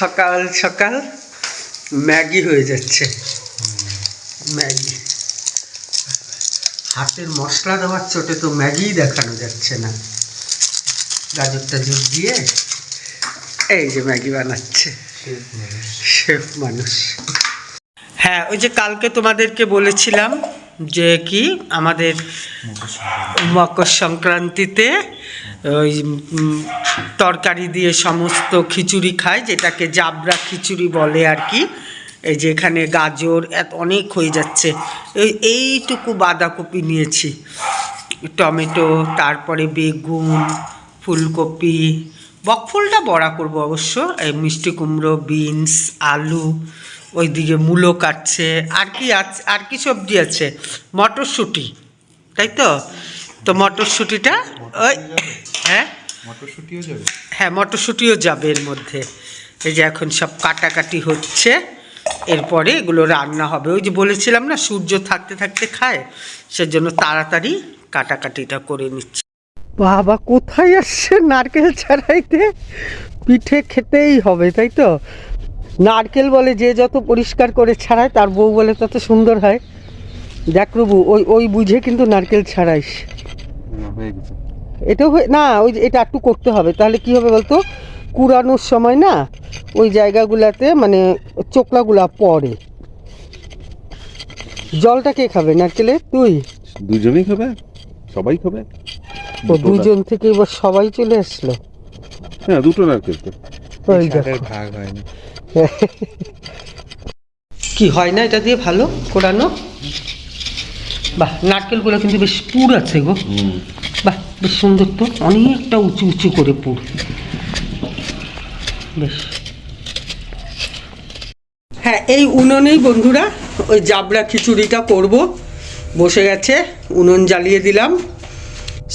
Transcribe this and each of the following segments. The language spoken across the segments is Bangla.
সকাল সকাল ম্যাগি হয়ে যাচ্ছে। ম্যাগি। হাতের মশলা দেওয়ার চোটে তো ম্যাগিই দেখানো যাচ্ছে না। গাজর টাজর দিয়ে এই যে ম্যাগি বানাচ্ছে। শেফ মানুষ। হ্যাঁ ওই যে কালকে তোমাদেরকে বলেছিলাম যে কি আমাদের মকর সংক্রান্তিতে ওই তরকারি দিয়ে সমস্ত খিচুড়ি খায়, যেটাকে জাবরা খিচুড়ি বলে আর কি। এই যে এখানে গাজর, এত অনেক হয়ে যাচ্ছে। এই, এইটুকু বাঁধাকপি নিয়েছি। টমেটো, তারপরে বেগুন, ফুলকপি। বকফুলটা বড়া করব অবশ্য, এই মিষ্টি কুমড়ো, বিনস, আলু, ওইদিকে মূলো কাটছে, আর কি আছে, আর কি সবজি আছে? মটরশুঁটি, তাই তো? তো মটরশুঁটিটা ওই হ্যাঁ? মটরশুটিও যাবে? হ্যাঁ মটরশুঁটিও যাবে এর মধ্যে। এই যে এখন সব কাটাকাটি হচ্ছে এরপরে এগুলো রান্না হবে। ওই যে বলেছিলাম না সূর্য থাকতে থাকতে খায় সেজন্য তাড়াতাড়ি কাটাকাটিটা করে নিচ্ছে। বাবা কোথায় আসছে নারকেল ছাড়াইতে? পিঠে খেতেই হবে তাই তো? নারকেল বলে যে যত পরিষ্কার করে ছাড়ায় তার বউ বলে তত সুন্দর হয়। দেখ প্রভু ওই ওই বুঝে কিন্তু নারকেল ছাড়াইস। হয়ে গেছে। এটাও হয়ে না ওই এটা একটু করতে হবে। তাহলে কি হবে বলতো? কুড়ানোর সময় না ওই জায়গাগুলাতে মানে চোকলাগুলা পড়ে। জলটা কে খাবে না নারকেলে তুই? দুজনেই খাবে সবাই খাবে। ও দুজন থেকে এবার সবাই চলে আসলো? হ্যাঁ দুটো নারকেল তো। ভাগ হয়নি। কি হয় না এটা দিয়ে ভালো? কোরানো বাহ নারকেলগুলো কিন্তু বেশ পুর আছে গো। বাহ বেশ সুন্দর তো অনেকটা উঁচু উঁচু করে পুর। বেশ। হ্যাঁ এই উনুনেই বন্ধুরা ওই জাবরা খিচুড়িটা করব। বসে গেছে উনুন জ্বালিয়ে দিলাম।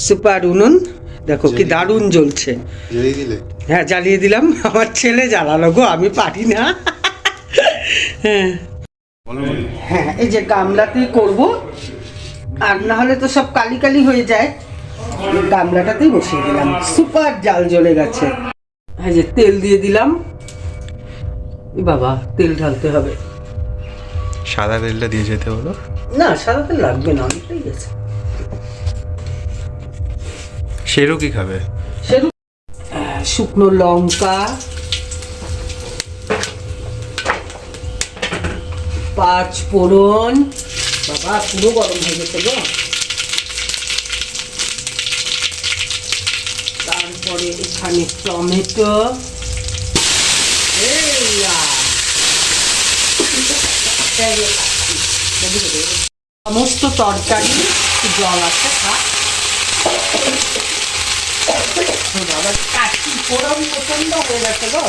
সুপার উনুন। দেখো কি দারুণ জ্বলছে। হ্যাঁ জ্বালিয়ে দিলাম। আমার ছেলে জ্বালালো গো আমি পারি না। হ্যাঁ। হ্যাঁ এই যে গামলাতেই করব। আর না হলে তো সব কালি কালি হয়ে যায়। গামলাটাতেই বসিয়ে দিলাম। সুপার জাল জ্বলে গেছে। এই যে তেল দিয়ে দিলাম। বাবা তেল ঢালতে হবে। সাদা তেলটা দিয়ে যেতে হলো? না সাদা তেল লাগবে না অনেকটাই গেছে। সেরও কি খাবে? সেরু শুকনো লঙ্কা। পাঁচ ফোড়ন। বাবা পুরো গরম হয়ে গেছে গো। তারপরে এখানে টমেটো। সমস্ত তরকারি জল আছে, খা। বাবা কাশি ফোড়ন প্রচণ্ড হয়ে গেছে গো।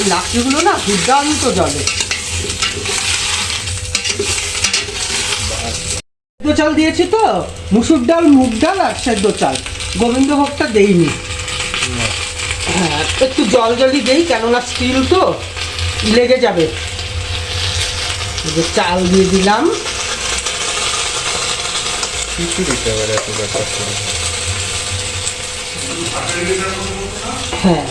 এই লাকড়িগুলো না দুর্দান্ত জলে। সেদ্ধ চাল দিয়েছি তো মুসুর ডাল মুগ ডাল আর সেদ্ধ চাল। গোবিন্দভোগটা দেইনি। হ্যাঁ একটু জল জলই দেই কেননা স্টিল তো লেগে যাবে। যে চাল দিয়ে দিলাম। হ্যাঁ।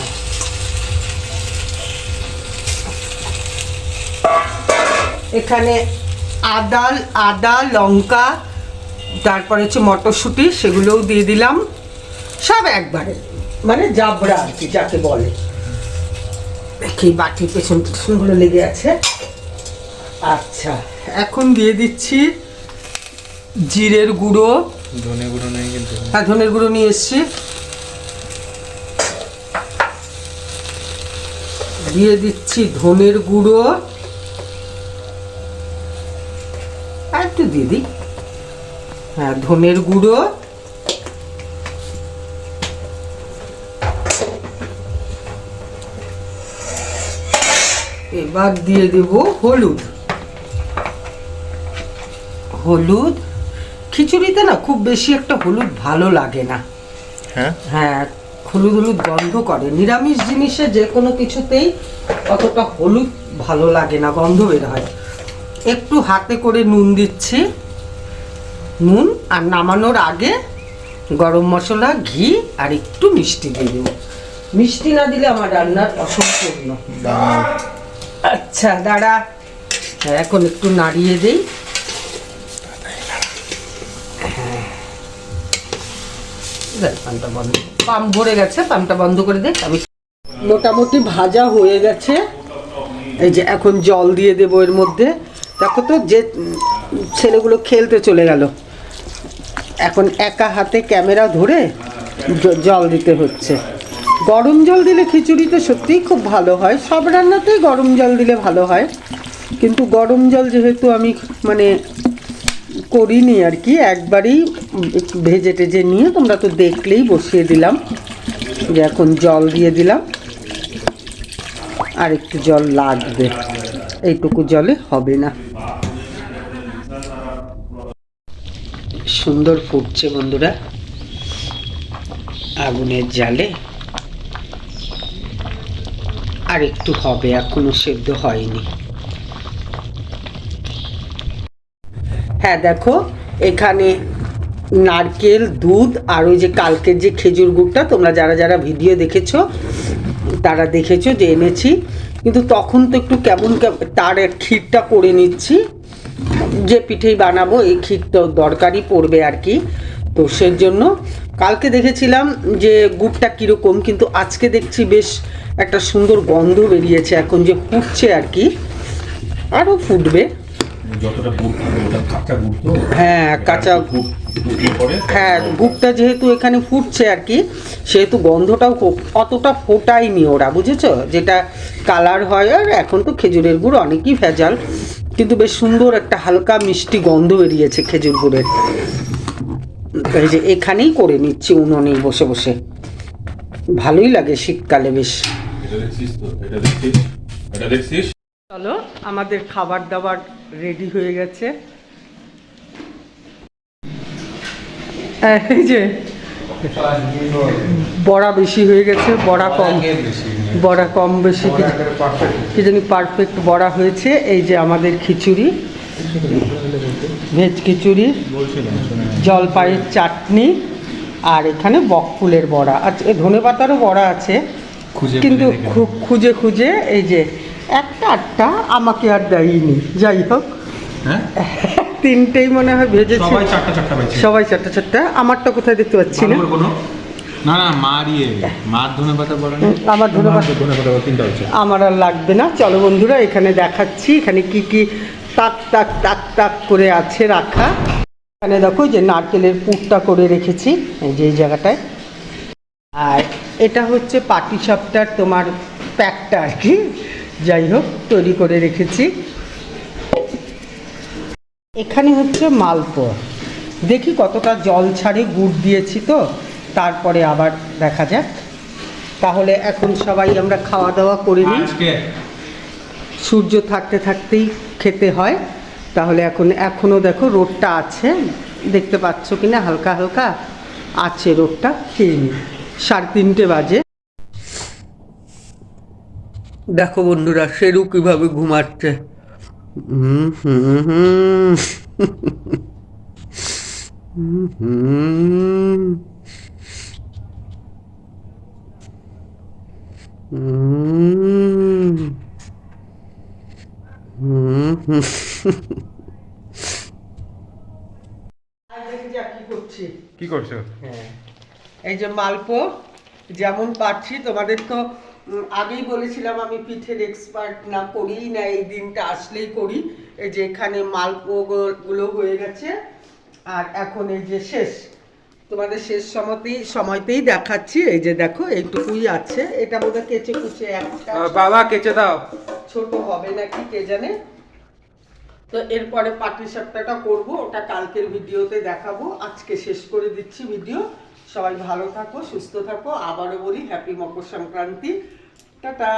এখানে আদা আদা লঙ্কা তারপরে হচ্ছে মটরশুঁটি সেগুলোও দিয়ে দিলাম। সব একবারে মানে জাবরা আর কি যাকে বলে। দেখি বাটির পেছন পেছনগুলো লেগে আছে। আচ্ছা এখন দিয়ে দিচ্ছি জিরের গুঁড়ো। ধনে গুঁড়ো নেই কিন্তু। হ্যাঁ ধনের গুঁড়ো নিয়ে এসছি। দিয়ে দিচ্ছি ধনের গুঁড়ো। আর একটু দিয়ে দিই। হ্যাঁ ধনের গুঁড়ো। এবার দিয়ে দেব হলুদ। হলুদ। খিচুড়িতে না খুব বেশি একটা হলুদ ভালো লাগে না। হ্যাঁ? হ্যাঁ হলুদ হলুদ গন্ধ করে। নিরামিষ জিনিসে যে কোনো কিছুতেই অতটা হলুদ ভালো লাগে না গন্ধ বের হয়। একটু হাতে করে নুন দিচ্ছি। নুন আর নামানোর আগে গরম মশলা ঘি আর একটু মিষ্টি দিয়ে দেবো। মিষ্টি না দিলে আমার রান্নার অসম্পূর্ণ। আচ্ছা দাঁড়া। হ্যাঁ, এখন একটু নাড়িয়ে দেই। হ্যাঁ। পানটা বন্ধ। পাম্প ভরে গেছে পাম্পটা বন্ধ করে দেখ আমি মোটামুটি ভাজা হয়ে গেছে। এই যে এখন জল দিয়ে দেবো এর মধ্যে। দেখো তো যে ছেলেগুলো খেলতে চলে গেল। এখন একা হাতে ক্যামেরা ধরে জল দিতে হচ্ছে। গরম জল দিলে খিচুড়িতে সত্যিই খুব ভালো হয়। সব রান্নাতেই গরম জল দিলে ভালো হয়। কিন্তু গরম জল যেহেতু আমি মানে করিনি আর কি, একবারই ভেজে টেজে নিয়ে তোমরা তো দেখলেই বসিয়ে দিলাম। যে এখন জল দিয়ে দিলাম। আর একটু জল লাগবে। এইটুকু জলে হবে না। সুন্দর ফুটছে বন্ধুরা। আগুনের জালে। আর একটু হবে, এখনও সেদ্ধ হয়নি। হ্যাঁ দেখো, এখানে নারকেল, দুধ, আর ওই যে কালকের যে খেজুর গুড়টা, তোমরা যারা যারা ভিডিও দেখেছ, তারা দেখেছ যে এনেছি। কিন্তু তখন তো একটু কেমন তার ক্ষীরটা করে নিচ্ছি। যে পিঠেই বানাবো এই ক্ষীরটা দরকারই পড়বে আর কি। তো জন্য কালকে দেখেছিলাম যে গুড়টা কীরকম কিন্তু আজকে দেখছি বেশ একটা সুন্দর গন্ধ বেরিয়েছে এখন যে ফুটছে আর কি। আরও ফুটবে। হ্যাঁ কাঁচা হ্যাঁ গুড়টা যেহেতু এখানে ফুটছে আর কি সেহেতু গন্ধটাও অতটা ফোটায়নি ওরা বুঝেছ? যেটা কালার হয় আর এখন তো খেজুরের গুড় অনেকই ভেজাল। কিন্তু বেশ সুন্দর একটা হালকা মিষ্টি গন্ধ বেরিয়েছে খেজুর গুড়ের এই যে এখানেই করে নিচ্ছি উনুনেই বসে বসে। ভালোই লাগে শীতকালে বেশ। চলো, আমাদের খাবার দাবার রেডি হয়ে গেছে। এই যে বড়া বেশি হয়ে গেছে বড়া কম। বড়া কম বেশি কি- জানি পারফেক্ট বড়া হয়েছে এই যে আমাদের খিচুড়ি। ভেজ খিচুড়ি জলপাইয়ের চাটনি আর এখানে বকফুলের বড়া। আচ্ছা ধনে পাতারও বড়া আছে কিন্তু খুঁজে খুঁজে এই যে একটা আটটা আমাকে আর দেয়নি। যাই হোক। হ্যাঁ? তিনটেই মনে হয় ভেজেছি সবাই চারটা চারটা পাইছে সবাই চারটা চারটা। আমারটা কোথায় দেখতে পাচ্ছি না। কোনো? না না মার ইয়ে। মার ধনে পাতা না? আমার ধনে পাতা ধনে পাতা তিনটা হচ্ছে। আমার আর লাগবে না। চলো বন্ধুরা এখানে দেখাচ্ছি। এখানে কি কি তাক তাক তাক তাক করে আছে রাখা। এখানে দেখো যে নারকেলের পুরটা করে রেখেছি এই যে এই জায়গাটায়। আর এটা হচ্ছে পাটি সাপটার তোমার প্যাকটা আর কি। যাই হোক তৈরি করে রেখেছি। এখানে হচ্ছে মালপোয়া। দেখি কতটা জল ছাড়ে গুড় দিয়েছি তো তারপরে আবার দেখা যাক। তাহলে এখন সবাই আমরা খাওয়া দাওয়া করে নিই। সূর্য থাকতে থাকতেই খেতে হয়। তাহলে এখন এখনও দেখো রোদটা আছে। দেখতে পাচ্ছ কি না হালকা হালকা আছে রোদটা খেয়ে নিই। সাড়ে তিনটে বাজে। দেখো বন্ধুরা সেরু কীভাবে ঘুমাচ্ছে। কি করছি। কি করছ? হ্যাঁ। এই যে মালপো যেমন পারছি তোমাদের তো আগেই বলেছিলাম আমি পিঠের এক্সপার্ট না করিই না এই দিনটা আসলেই করি। এই যে এখানে মালপো গু- গুলো হয়ে গেছে আর এখন এই যে শেষ। তোমাদের শেষ সময়তেই সময়তেই দেখাচ্ছি এই যে দেখো এইটুকুই আছে। এটা বোধহয় কেচে কুচে একটা বাবা কেচে দাও। ছোট হবে নাকি কে জানে? তো এরপরে পাটি সাপটাটা করব ওটা কালকের ভিডিওতে দেখাবো। আজকে শেষ করে দিচ্ছি ভিডিও। সবাই ভালো থাকো সুস্থ থাকো। আবারও বলি হ্যাপি মকর সংক্রান্তি। টাটা